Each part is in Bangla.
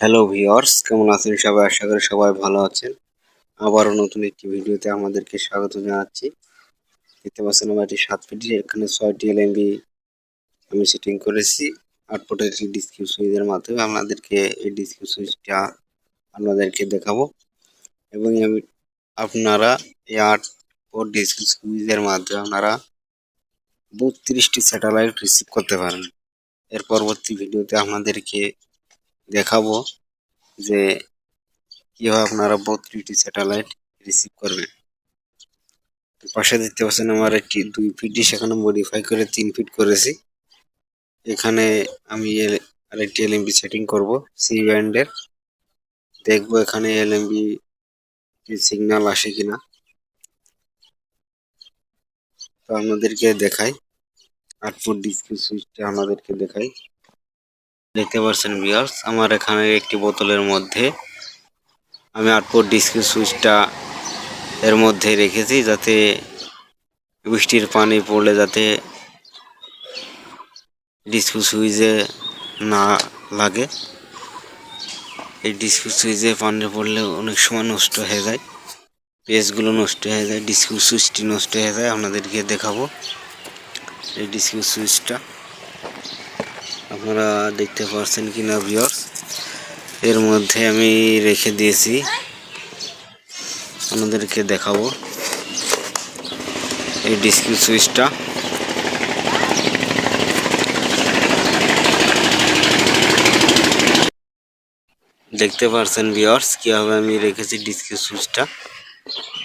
হ্যালো ভিওর্স কেমন আছেন সবাই? আশা করি সবাই ভালো আছেন। আবারও নতুন একটি ভিডিওতে আমাদেরকে স্বাগত জানাচ্ছি। দেখতে পাচ্ছেন আমার একটি সাত ফিটি এখানে ছয়টি এলএমবি আমি সেটিং করেছি। আটপটের একটি ডিসকিউ সুইচের মাধ্যমে আপনাদেরকে এই ডিসকিউ সুইচটা আপনাদেরকে দেখাবো। এবং আমি, আপনারা এই আট পোর্ট ডিসকিউ সুইচের মাধ্যমে আপনারা বত্রিশটি স্যাটেলাইট রিসিভ করতে পারেন। এর পরবর্তী ভিডিওতে আপনাদেরকে দেখাবো যে কীভাবে আপনারা বত্রিশটি স্যাটেলাইট রিসিভ করবেন। পাশে দেখতে পাচ্ছেন আমার একটি দুই ফিট সেখানে মডিফাই করে তিন ফিট করেছি। এখানে আমি আরেকটি এলএমবি সেটিং করব সি ব্যান্ডের দেখব এখানে এল এলএমবি সিগন্যাল আসে কিনা। তো আপনাদেরকে দেখাই আট ফুট ডিসপ্লে সুইচটা আমাদেরকে দেখাই। দেখতে পাচ্ছেন ভিউয়ার্স আমার এখানে একটি বোতলের মধ্যে আমি আট ফুট ডিসপ্লে সুইচটা এর মধ্যে রেখেছি যাতে বৃষ্টির পানি পড়লে যাতে ডিসপ্লে সুইচে না লাগে। এই ডিসপ্লে সুইচে পানি পড়লে অনেক সময় নষ্ট হয়ে যায়। পেজগুলো নষ্ট হয়ে যায় ডিসপ্লে সুইচটি নষ্ট হয়ে যায়, আপনাদেরকে দেখাবো। এই ডিসপ্লে সুইচটা আপনারা দেখতে পাচ্ছেন কিনা ভিউয়ার্স এর মধ্যে আমি রেখে দিয়েছি। আপনাদেরকে দেখাবো। এই ডিসপ্লে সুইচটা। দেখতে পারছেন ভিউয়ার্স কীভাবে আমি রেখেছি ডিসপ্লে সুইচটা।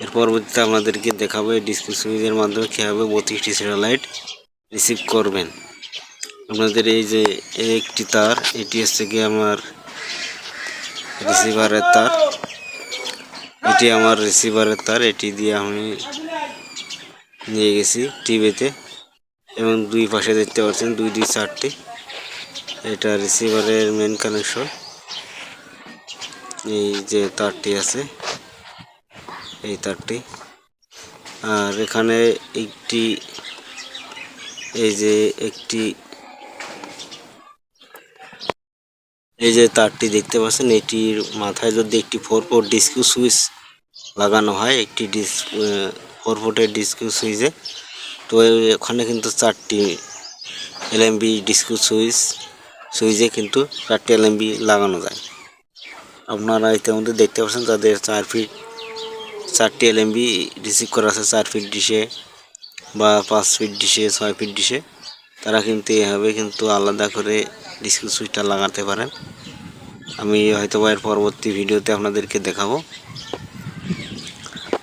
এর পরবর্তীতে আপনাদেরকে দেখাবো এই ডিসপ্লে সুইচের মাধ্যমে কীভাবে বত্রিশটি স্যাটেলাইট রিসিভ করবেন। আপনাদের এই যে একটি তার, এটি হচ্ছে কি আমার রিসিভারের তার। এটি আমার রিসিভারের তার, এটি দিয়ে আমি নিয়ে গেছি টিভিতে। এবং দুই পাশে দেখতে পাচ্ছেন দুইটি চারটি। এটা রিসিভারের মেন কানেকশন এই যে তারটি আছে, এই তারটি। আর এখানে একটি, এই যে একটি এই যে তারটি দেখতে পাচ্ছেন, এটির মাথায় যদি একটি ফোর পোর্ট ডিসকিউ সুইচ লাগানো হয়, একটি ডিস ফোর পোর্টের ডিসকিউ সুইচে তো ওখানে কিন্তু চারটি এলএমবি ডিসকিউ সুইচ সুইচে কিন্তু চারটি এলএমবি লাগানো যায়। আপনারা ইতিমধ্যে দেখতে পাচ্ছেন তাদের চার ফিট চারটি এলএমবি রিসিভ করা আছে, চার ফিট ডিশে বা পাঁচ ফিট ডিশে ছয় ফিট ডিশে তারা কিন্তু এভাবে কিন্তু আলাদা করে ডিসকিউ সুইচটা লাগাতে পারেন। আমি হয়তো এর পরবর্তী ভিডিওতে আপনাদেরকে দেখাবো।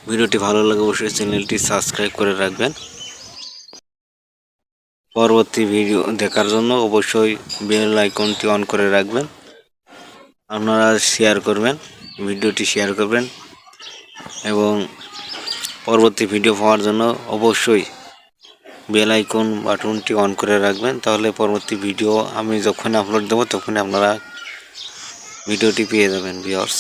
ভিডিওটি ভালো লাগে অবশ্যই চ্যানেলটি সাবস্ক্রাইব করে রাখবেন। পরবর্তী ভিডিও দেখার জন্য অবশ্যই বেল আইকনটি অন করে রাখবেন। আপনারা শেয়ার করবেন, ভিডিওটি শেয়ার করবেন এবং পরবর্তী ভিডিও পাওয়ার জন্য অবশ্যই বেল আইকন বাটনটি অন করে রাখবেন, তাহলে পরবর্তী ভিডিও আমি যখন আপলোড দেবো তখন আপনারা ভিডিওটি পেয়ে যাবেন ভিউয়ার্স